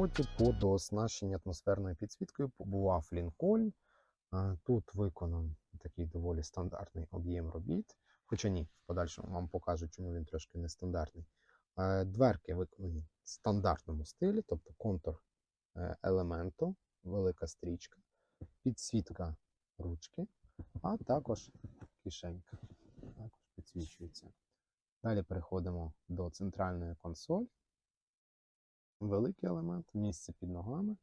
підсвітки по дооснащенню атмосферною підсвіткою побував Лінкольн. Тут виконан такий доволі стандартний об'єм робіт. Хоча ні, в подальшому вам покажу, чому він трошки нестандартний. Е, Дверки виконані в стандартному стилі, тобто контур е, елементу, велика стрічка, підсвітка ручки, а також кишенька. Підсвічується. Далі переходимо до центральної консолі. Великий елемент, місце під ногами,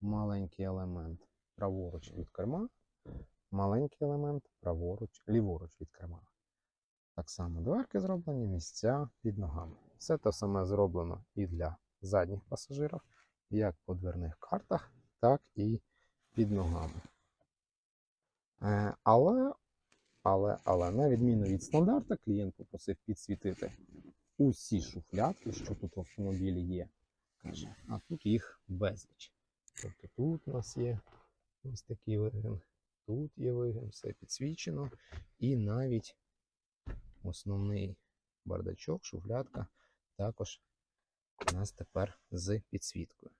маленький елемент праворуч від керма, маленький елемент праворуч, ліворуч від керма. Так само дверки зроблені, місця під ногами. Все те саме зроблено і для задніх пасажирів, як по дверних картах, так і під ногами. Е, Але, але, але, на відміну від стандарта, клієнт попросив підсвітити усі шуфлятки, що тут в автомобілі є. Каже, а тут їх безліч. Тобто тут у нас є ось такий вигін, тут є вигін, все підсвічено. І навіть основний бардачок, шуфлятка також у нас тепер з підсвіткою.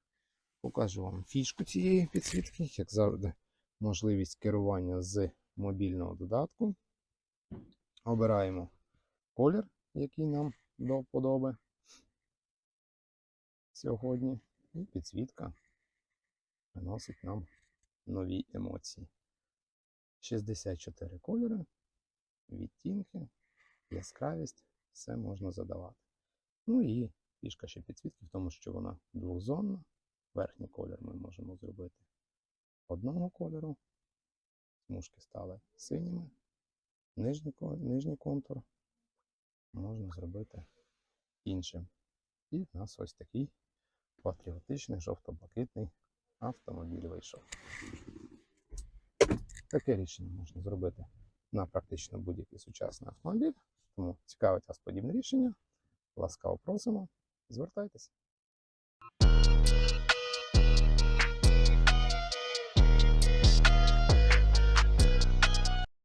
Покажу вам фішку цієї підсвітки, як завжди, можливість керування з мобільного додатку. Обираємо колір, який нам до вподоби сьогодні, і підсвітка приносить нам нові емоції. 64 кольори, відтінки, яскравість, все можна задавати. Ну і фішка ще підсвітки в тому, що вона двохзонна. Верхній колір ми можемо зробити одного кольору. Смужки стали синіми. Нижній, нижній контур можна зробити іншим. І в нас ось такий патріотичний жовто-блакитний автомобіль вийшов. Таке рішення можна зробити на практично будь-який сучасний автомобіль. Тому цікавить вас подібне рішення. Ласкаво просимо. Звертайтеся.